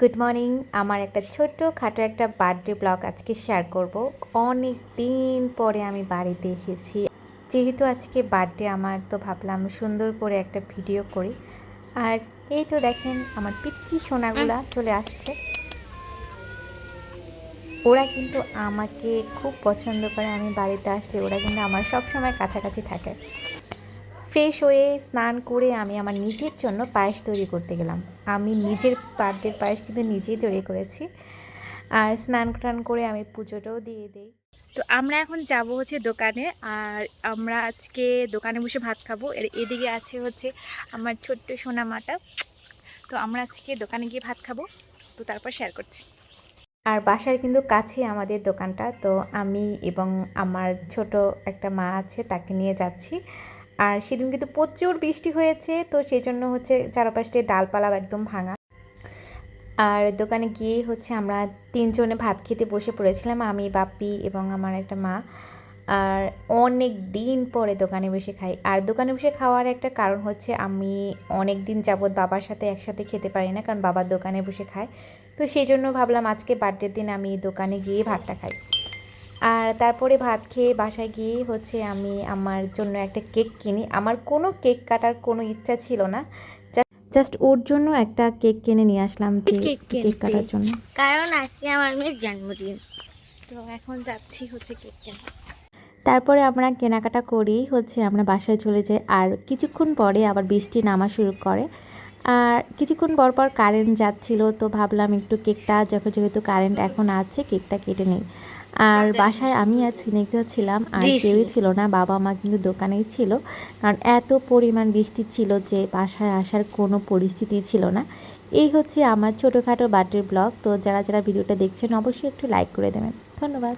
Good morning আমার একটা ছোট্ট খাটো একটা বার্থডে ব্লগ আজকে শেয়ার করব। অনেক দিন পরে আমি বাড়িতে এসেছি। যেহেতু আজকে বার্থডে আমার তো ভাবলাম সুন্দর করে একটা ভিডিও করি। আর এই তো দেখেন আমার পিচ্ছি সোনাগুলা চলে আসছে। ওরা কিন্তু আমাকে খুব পছন্দ করে, আমি বাড়িতে আসলে ওরা কিন্তু আমার সব সময় কাছাকাছি থাকে। ফ্রেশ হয়ে স্নান করে আমি আমার নিজের জন্য পায়েস তৈরি করতে গেলাম। আমি নিজের বার্থডের পায়েস কিন্তু নিজেই তৈরি করেছি। আর স্নান টান করে আমি পুজোটাও দিয়ে দিই। তো আমরা এখন যাব হচ্ছে দোকানে, আর আমরা আজকে দোকানে বসে ভাত খাব। এর এদিকে আছে হচ্ছে আমার ছোট্ট সোনা মাটা। তো আমরা আজকে দোকানে গিয়ে ভাত খাব। তো তারপর শেয়ার করছি। আর বাসার কিন্তু কাছে আমাদের দোকানটা, তো আমি এবং আমার ছোট একটা মা আছে তাকে নিয়ে যাচ্ছি। আর সেদিন কিন্তু প্রচুর বৃষ্টি হয়েছে, তো সেই জন্য হচ্ছে চারপাশে ডালপালা একদম ভাঙা। আর দোকানে গিয়ে হচ্ছে আমরা তিনজনে ভাত খেতে বসে পড়েছিলাম, আমি বাপি এবং আমার একটা মা। আর অনেক দিন পরে দোকানে বসে খাই। আর দোকানে বসে খাওয়ার একটা কারণ হচ্ছে আমি অনেক দিন যাবৎ বাবার সাথে একসাথে খেতে পারি না কারণ বাবার দোকানে বসে খায়। তো সেই জন্য ভাবলাম আজকে বার্থডের দিন আমি দোকানে গিয়ে ভাতটা খাই। আর তারপরে ভাত খেয়ে বাসায় গিয়ে হচ্ছে আমি আমার জন্য একটা কেক কিনি। আমার কোনো কেক কাটার কোনো ইচ্ছা ছিল না। জাস্ট ওর জন্য একটা কেক কিনে নিয়ে আসলাম যে কেক কেক কাটার জন্য। কারণ আজকে আমার মেয়ের জন্মদিন। তো এখন যাচ্ছি হচ্ছে কেক কেনা তারপরে আমরা কেনাকাটা করি হচ্ছে আমরা বাসায় চলে যাই। আর কিছুক্ষণ পরে আবার বৃষ্টি নামা শুরু করে। আর কিছুক্ষণ পর পর কারেন্ট যাচ্ছিল তো ভাবলাম একটু কেকটা যখন যেহেতু কারেন্ট এখন আছে কেকটা কেটে নিই। আর বাসায় আমি আর সিনেকদা ছিলাম আর কেউই ছিল না বাবা মা কিন্তু দোকানেই ছিল। কারণ এত পরিমাণ বৃষ্টি ছিল যে বাসায় আসার কোনো পরিস্থিতি ছিল না। এই হচ্ছে আমার ছোটোখাটো বার্থডে ব্লগ। তো যারা যারা ভিডিওটা দেখছেন অবশ্যই একটু লাইক করে দেবেন। ধন্যবাদ।